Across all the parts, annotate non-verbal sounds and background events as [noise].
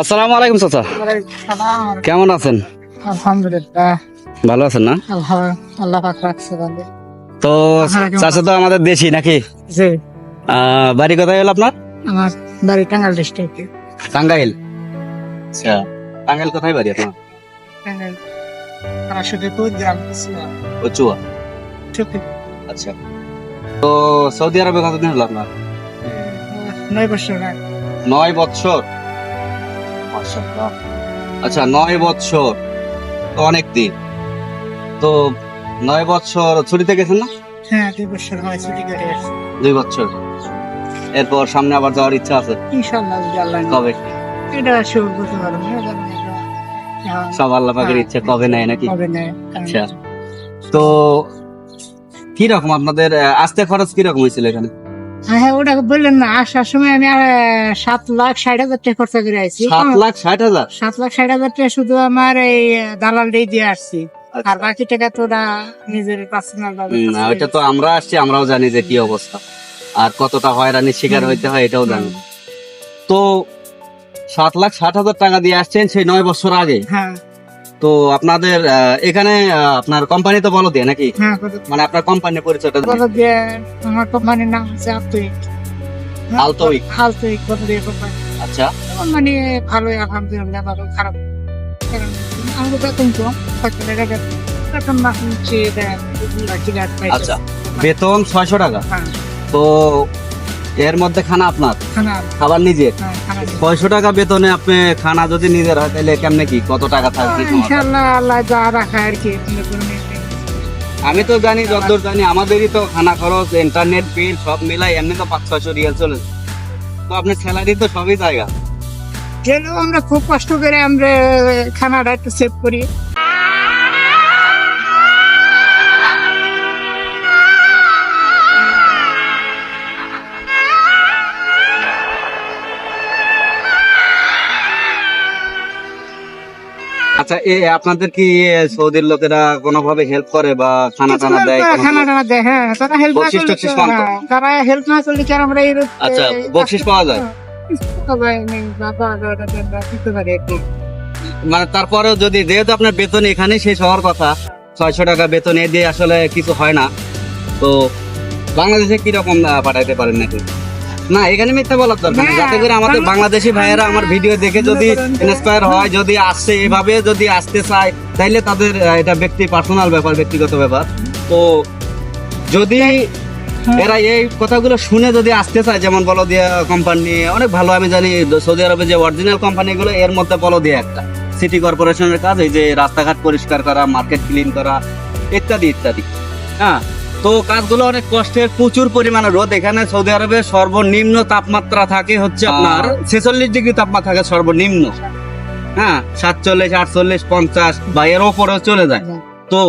আসসালামু আলাইকুম চাচা। কেমন আছেন? আলহামদুলিল্লাহ। ভালো আছেন না? আল্লাহ আল্লাহ পাক রাখছে ভালো তো চাচা তো আমাদের দেশি নাকি? জি। বাড়ি কোথায় হলো আপনার? আমার বাড়ি টাঙ্গাল ডিস্ট্রিক্টে টাঙ্গাইল? আচ্ছা টাঙ্গাইল কোথায় বাড়ি আপনার? টাঙ্গাইল। গ্রাম কচুয়া। আচ্ছা। তো সৌদি আরবে কতদিন হলো আপনার? নয় বছর নয় বৎসর মাশাআল্লাহ। আচ্ছা নয় বৎসর তো অনেক দিন। তো নয় বৎসর ছুটিতে গেছেন না? হ্যাঁ দুই বছর হয় ছুটি করে আসছি দুই বছর এরপর সামনে আবার যাওয়ার ইচ্ছা আছে? ইনশাল্লাহ যদি আল্লাহ নেয়। কবে? এটা শুরু করতে পারব না এটা এখন সব আল্লাহ পাকের ইচ্ছে কবে নেয় নাকি? হবে না আচ্ছা। তো কি রকম আপনাদের আসতে খরচ কি রকম হয়েছিল এখানে? হ্যাঁ হ্যাঁ ওটা বললেন না আসার সময় আমি সাত লাখ ষাট হাজার টাকা খরচা করে আসছি সাত লাখ ষাট হাজার? সাত লাখ ষাট হাজার টাকা শুধু আমার এই দালাল দিয়ে দিয়ে আসছি। আর বাকি টাকা তো ওরা নিজের পার্সোনাল না, ওইটা তো আমরা আসছি আমরাও জানি যে কি অবস্থা। আর কতটা হয়রানির শিকার হইতে হয় এটাও জানি। তো সাত লাখ ষাট হাজার টাকা দিয়ে আসছেন সেই নয় বছর আগে। হ্যাঁ। তো আপনাদের এখানে আপনার কোম্পানি তো বলো দিয়ে নাকি? হ্যাঁ মানে আপনার কোম্পানির পরিচয়টা। কত দিয়ে আমার কোম্পানির নাম হচ্ছে আলতোইক আলতোইক। আলতোইক কত দিয়ে কোম্পানি আচ্ছা। মানে ভালোই আলহামদুলিল্লাহ ভালো খারাপ। বেতন কম মাস। আচ্ছা। বেতন ছয়শো টাকা। হ্যাঁ। তো এর মধ্যে খানা আপনার? খাবার নিজের? হ্যাঁ ছয়শো টাকা বেতনে আপনি খানা যদি নিজের হয় তাহলে কেমনে কি? কত টাকা থাকবে আল্লাহ যা রাখা আর কি আমি তো জানি যতদূর জানি আমাদেরই তো খানা খরচ ইন্টারনেট বিল সব মিলাই এমনি তো পাঁচ ছয়শো রিয়াল চলে। তো আপনার স্যালারি তো সবই জায়গা। গেলেও আমরা খুব কষ্ট করে আমরা খানাটা একটু সেভ করি। আচ্ছা এ আপনাদের কি সৌদির লোকেরা কোনোভাবে হেল্প করে বা খানা টানা দেয় খানা টানা দেয় হ্যাঁ তারা হেল্প না করলে? হ্যাঁ, তারা হেল্প না করলে কি আমরা এই আচ্ছা বকশিস পাওয়া যায়। মানে তারপরেও যদি যেহেতু আপনার বেতন এখানে শেষ হওয়ার কথা ছয়শো টাকা বেতন এ দিয়ে আসলে কিছু হয় না তো বাংলাদেশে কীরকম পাঠাইতে পারেন নাকি না এখানে মিথ্যা বলার দরকার নেই। যাতে করে আমাদের বাংলা- বাংলাদেশি ভাইয়েরা আমার ভিডিও দেখে যদি ইন্সপায়ার হয় যদি আসছে এভাবে যদি আসতে চায় তাইলে তাদের এটা ব্যক্তি পার্সোনাল ব্যাপার ব্যক্তিগত ব্যাপার। তো যদি এরা এই কথাগুলো শুনে যদি আসতে চায় যেমন বলো দিয়া কোম্পানি অনেক ভালো আমি জানি সৌদি আরবে যে অরিজিনাল কোম্পানিগুলো এর মধ্যে বলো দিয়ে একটা সিটি কর্পোরেশনের কাজ এই যে রাস্তাঘাট পরিষ্কার করা মার্কেট ক্লিন করা ইত্যাদি ইত্যাদি। হ্যাঁ তো কাজগুলো অনেক কষ্টের প্রচুর পরিমাণে রোদ। এখানে সৌদি আরবে সর্বনিম্ন তাপমাত্রা থাকে হচ্ছে আপনার ছেচল্লিশ ডিগ্রি তাপমাত্রা থাকে সর্বনিম্ন। হ্যাঁ সাতচল্লিশ আটচল্লিশ পঞ্চাশ বা এর ওপরেও চলে যায়। তো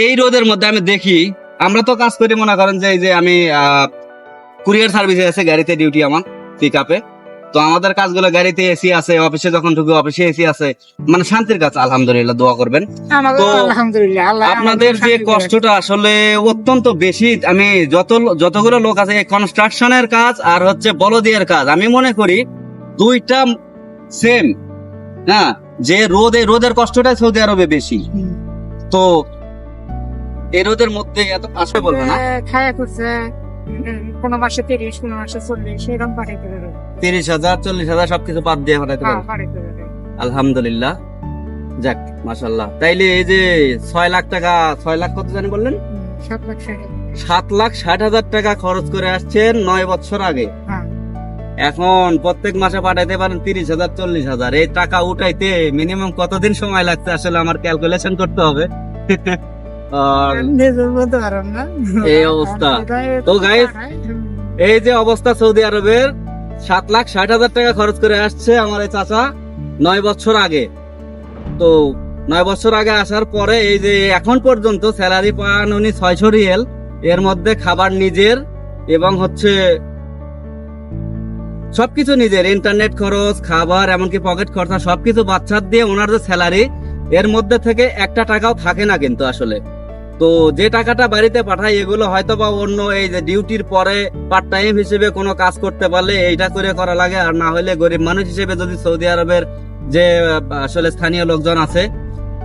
এই রোদের মধ্যে আমি দেখি আমরা তো কাজ করি মনে করেন যে এই যে আমি কুরিয়ার সার্ভিসে আছে গাড়িতে ডিউটি আমার পিক আপে তো আমাদের কাজগুলো গাড়িতে এসি আছে অফিসে যখন ঢুকি অফিসে এসি আছে। মানে শান্তির কাজ আলহামদুলিল্লাহ দোয়া করবেন। তো আলহামদুলিল্লাহ আপনাদের যে কষ্টটা আসলে অত্যন্ত বেশি আমি যত যতগুলো লোক আছে কনস্ট্রাকশনের কাজ আর হচ্ছে বলদিয়ার কাজ আমি মনে করি দুইটা সেম হ্যাঁ? যে রোদে রোদের কষ্টটাই সৌদি আরবে বেশি। তো এই রোদের মধ্যে এত আসবে বলব না। আহ, খায়া করছে। কোনো মাসে তিরিশ কোনো মাসে চল্লিশ এরকম পাঠাইতে পারে তিরিশ হাজার চল্লিশ হাজার সবকিছু বাদ দিয়ে পাঠাইতে হ্যাঁ পারে আলহামদুলিল্লাহ। যাক মাশাল্লাহ তাইলে এই যে ছয় লাখ টাকা ছয় লাখ কত জানি বললেন? সাত লাখ ষাট হাজার। সাত লাখ ষাট হাজার টাকা খরচ করে আসছেন নয় বছর আগে। হ্যাঁ। এখন প্রত্যেক মাসে পাঠাইতে পারেন তিরিশ হাজার চল্লিশ হাজার। এই টাকা উঠাইতে মিনিমাম কতদিন সময় লাগছে আসলে আমার ক্যালকুলেশন করতে হবে। [laughs] আর এই অবস্থা। তো হুম, এই যে অবস্থা সৌদি আরবের সাত লাখ ষাট হাজার টাকা খরচ করে আসছে আমার এই চাচা নয় বছর আগে। তো নয় বছর আগে আসার পরে এই যে এখন পর্যন্ত স্যালারি পান উনি ছয়শো রিয়েল। এর মধ্যে খাবার নিজের এবং হচ্ছে সবকিছু নিজের। ইন্টারনেট খরচ খাবার এমনকি পকেট খরচা সবকিছু বাচ্চার দিয়ে ওনার যে স্যালারি এর মধ্যে থেকে একটা টাকাও থাকে না কিন্তু আসলে। তো যে টাকাটা বাড়িতে পাঠায় এগুলো হয়তো বা অন্য এই যে ডিউটির পরে পার্ট টাইম হিসেবে কোনো কাজ করতে পারলে এইটা করে করা লাগে, আর না হলে গরিব মানুষ হিসেবে যদি সৌদি আরবের যে আসলে স্থানীয় লোকজন আছে,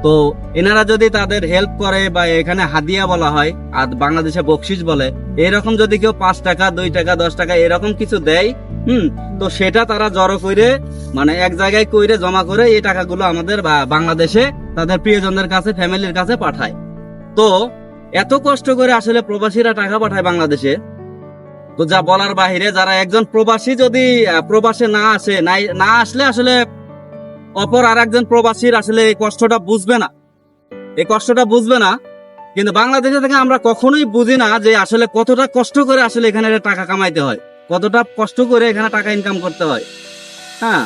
তো এনারা যদি তাদের হেল্প করে বা এখানে হাদিয়া বলা হয়, আর বাংলাদেশে বকশিস বলে, এরকম যদি কেউ পাঁচ টাকা, দুই টাকা, দশ টাকা এরকম কিছু দেয়, হুম, তো সেটা তারা জড়ো করে মানে এক জায়গায় কইরে জমা করে এই টাকাগুলো আমাদের বাংলাদেশে তাদের প্রিয়জনদের কাছে ফ্যামিলির কাছে পাঠায়। তো এত কষ্ট করে আসলে প্রবাসীরা টাকা পাঠায় বাংলাদেশে? তো যা বলার বাহিরে যারা একজন প্রবাসী যদি প্রবাসে না আসে না আসলে আসলে অপর আর একজন প্রবাসীর আসলে এই কষ্টটা বুঝবে না। এই কষ্টটা বুঝবে না, কিন্তু বাংলাদেশে থেকে আমরা কখনোই বুঝি না যে আসলে কতটা কষ্ট করে আসলে এখানে টাকা কামাইতে হয়, কতটা কষ্ট করে এখানে টাকা ইনকাম করতে হয়। হ্যাঁ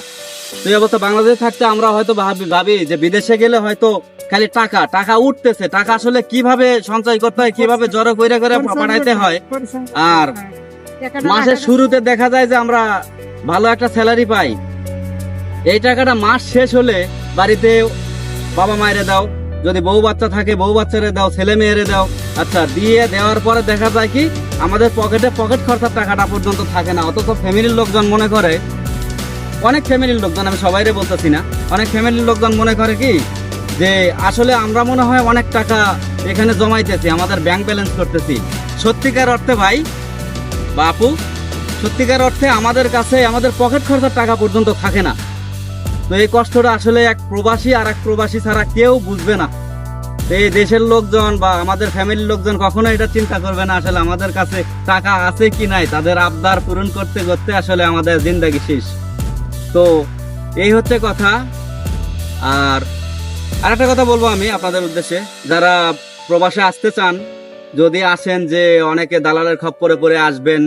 তো এই অবস্থা বাংলাদেশে থাকতে আমরা হয়তো ভাবি ভাবি যে বিদেশে গেলে হয়তো খালি টাকা টাকা উঠতেছে টাকা আসলে কীভাবে সঞ্চয় করতে হয় কীভাবে জড়ো করে করে পাঠাইতে হয় আর মাসের শুরুতে দেখা যায় যে আমরা ভালো একটা স্যালারি পাই। এই টাকাটা মাস শেষ হলে বাড়িতে বাবা মায়েরে দাও যদি বউ বাচ্চা থাকে বউ বাচ্চারে দাও ছেলে মেয়েরে দাও। আচ্ছা দিয়ে দেওয়ার পরে দেখা যায় কি আমাদের পকেটে পকেট খরচার টাকাটা পর্যন্ত থাকে না অথচ ফ্যামিলির লোকজন মনে করে অনেক ফ্যামিলির লোকজন আমি সবাইরে বলতেছি না অনেক ফ্যামিলির লোকজন মনে করে কি যে আসলে আমরা মনে হয় অনেক টাকা এখানে জমাইতেছি, আমাদের ব্যাংক ব্যালেন্স করতেছি। সত্যিকার অর্থে ভাই, বাপু, সত্যিকার অর্থে আমাদের কাছে, আমাদের পকেট খরচার টাকা পর্যন্ত থাকে না। তো এই কষ্টটা আসলে এক প্রবাসী আর এক প্রবাসী ছাড়া কেউ বুঝবে না। এই দেশের লোকজন বা আমাদের ফ্যামিলির লোকজন কখনো এটা চিন্তা করবে না, আসলে আমাদের কাছে টাকা আছে কি নাই, তাদের আবদার পূরণ করতে করতে আসলে আমাদের জিন্দাগি শেষ। তো এই হচ্ছে কথা। আর আরেকটা কথা বলব আমি আপনাদের উদ্দেশ্যে। যারা প্রবাসে আসতে চান, যদি আসেন যে অনেকে দালালের খপ্পরে পড়ে আসবেন,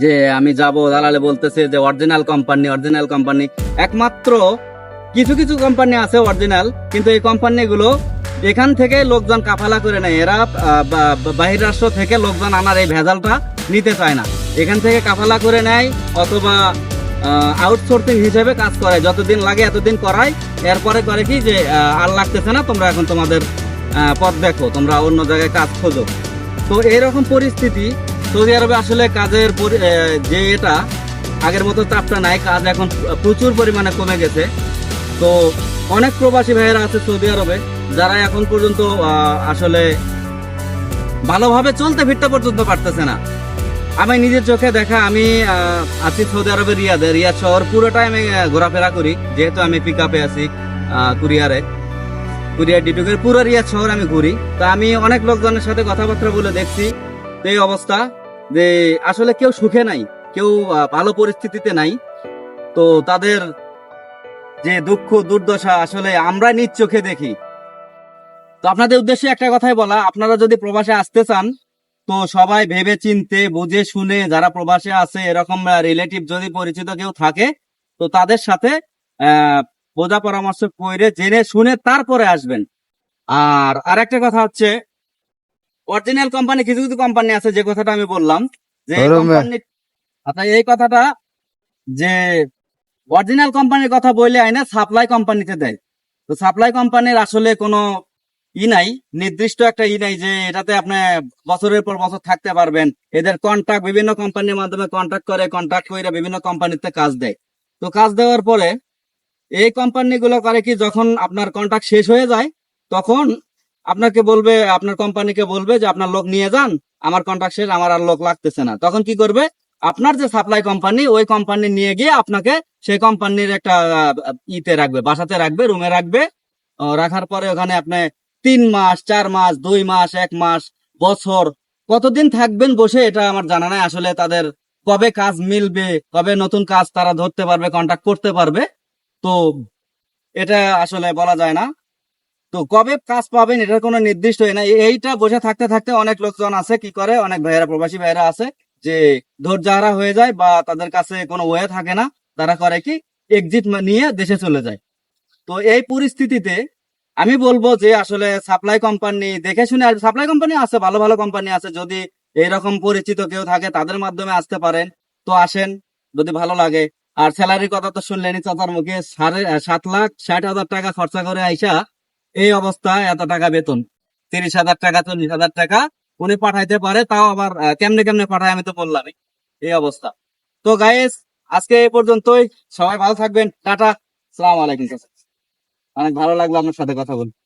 যে আমি যাব, দালালে বলতেছে যে অরিজিনাল কোম্পানি অরিজিনাল কোম্পানি একমাত্র কিছু কিছু কোম্পানি আছে অরিজিনাল কিন্তু এই কোম্পানিগুলো এখান থেকে লোকজন কাফালা করে নেয়। এরা বাহির রাষ্ট্র থেকে লোকজন আনার এই ভেজালটা নিতে চায় না। এখান থেকে কাফালা করে নেয় অথবা আউটসোর্সিং হিসেবে কাজ করে যতদিন লাগে এতদিন করায়। এরপরে করে কি যে আর লাগতেছে না, তোমরা এখন তোমাদের পথ দেখো, তোমরা অন্য জায়গায় কাজ খোঁজো। তো এরকম পরিস্থিতি, সৌদি আরবে আসলে কাজের যে এটা, আগের মতো চাপটা নাই, কাজ এখন প্রচুর পরিমাণে কমে গেছে। তো অনেক প্রবাসী ভাইয়েরা আছে সৌদি আরবে, যারা এখন পর্যন্ত আসলে ভালোভাবে চলতে ফিরতে পর্যন্ত পারতেছে না। আমি নিজের চোখে দেখা, আমি আছি সৌদি আরবের রিয়াদে। রিয়াদ শহর পুরোটাই আমি ঘোরাফেরা করি। যেহেতু আমি পিক আপে আছি কুরিয়ারে। কুরিয়ার ডিটুকের পুরো রিয়াদ শহর আমি ঘুরি। তা আমি অনেক লোকজনের সাথে কথাবার্তা বলে দেখছি, তো এই অবস্থা যে আসলে কেউ সুখে নাই, কেউ ভালো পরিস্থিতিতে নাই। তো তাদের যে দুঃখ, দুর্দশা আসলে আমরা নিজ চোখে দেখি। তো আপনাদের উদ্দেশ্যে একটা কথাই বলা, আপনারা যদি প্রবাসে আসতে চান তো সবাই ভেবে চিনতে বুঝে শুনে যারা প্রবাসে আছে এরকম রিলেটিভ যদি পরিচিত কেউ থাকে তো তাদের সাথে বোঝা পরামর্শ করে জেনে শুনে তারপরে আসবেন। আর আরেকটা কথা হচ্ছে অরিজিনাল কোম্পানি কিছু কিছু কোম্পানি আছে যে কথাটা আমি বললাম যে কোম্পানি আপনার এই কথাটা যে অরিজিনাল কোম্পানির কথা বললে আইনা সাপ্লাই কোম্পানিতে দেয়। তো সাপ্লাই কোম্পানির আসলে কোনো ই নাই, নির্দিষ্ট একটা ই নাই যে এটাতে আপনি বছরের পর বছর থাকতে পারবেন। এদের কন্ট্রাক্ট বিভিন্ন কোম্পানির মাধ্যমে কন্ট্রাক্ট করে কন্ট্রাক্ট করে বিভিন্ন কোম্পানিতে কাজ দেয়। তো কাজ দেওয়ার পরে এই কোম্পানিগুলো করে কি যখন আপনার কন্ট্রাক্ট শেষ হয়ে যায়, তখন আপনাকে বলবে, আপনার কোম্পানিকে বলবে যে আপনার লোক নিয়ে যান, আমার কন্ট্রাক্ট শেষ, আমার আর লোক লাগতেছে না। তখন কি করবে? আপনার যে সাপ্লাই কোম্পানি ওই কোম্পানি নিয়ে গিয়ে আপনাকে সেই কোম্পানির একটা ইতে রাখবে, বাসাতে রাখবে রুমে রাখবে। রাখার পরে ওখানে আপনি তিন মাস, চার মাস, দুই মাস, এক মাস, বছর, কতদিন থাকবেন বসে এটা আমার জানা নাই। আসলে তাদের কবে কাজ মিলবে, কবে নতুন কাজ তারা ধরতে পারবে কন্ট্যাক্ট করতে পারবে, তো এটা আসলে বলা যায় না। তো কবে কাজ পাবেন এটার কোনো নির্দিষ্ট এ নাই এইটা বসে থাকতে থাকতে অনেক লোকজন আছে, কি করে? অনেক ভাইয়েরা, প্রবাসী ভাইয়েরা আছে যে ধৈর্যহারা হয়ে যায় বা তাদের কাছে কোনো ওয়ে থাকে না। তারা করে কি? এক্সিট নিয়ে দেশে চলে যায়। তো এই পরিস্থিতিতে আমি বলব যে আসলে সাপ্লাই কোম্পানি দেখে শুনে সাপ্লাই কোম্পানি আছে, ভালো ভালো কোম্পানি আছে। যদি এইরকম পরিচিত কেউ থাকে, তাদের মাধ্যমে আসতে পারেন। তো আসেন, যদি ভালো লাগে। আর স্যালারির কথা তো শুনলেনি চাচার মুখে, সাড়ে সাত লাখ ষাট হাজার টাকা খরচা করে আইসা এই অবস্থায় এত টাকা বেতন। তিরিশ হাজার টাকা, চল্লিশ হাজার টাকা উনি পাঠাইতে পারে, তাও আবার কেমনে কেমনে পাঠায় আমি তো বললামই। এই অবস্থা। তো গাইস আজকে এই পর্যন্তই। সবাই ভালো থাকবেন। টাটা। সালাম আলাইকুম। অনেক ভালো লাগল আপনার সাথে কথা বলতে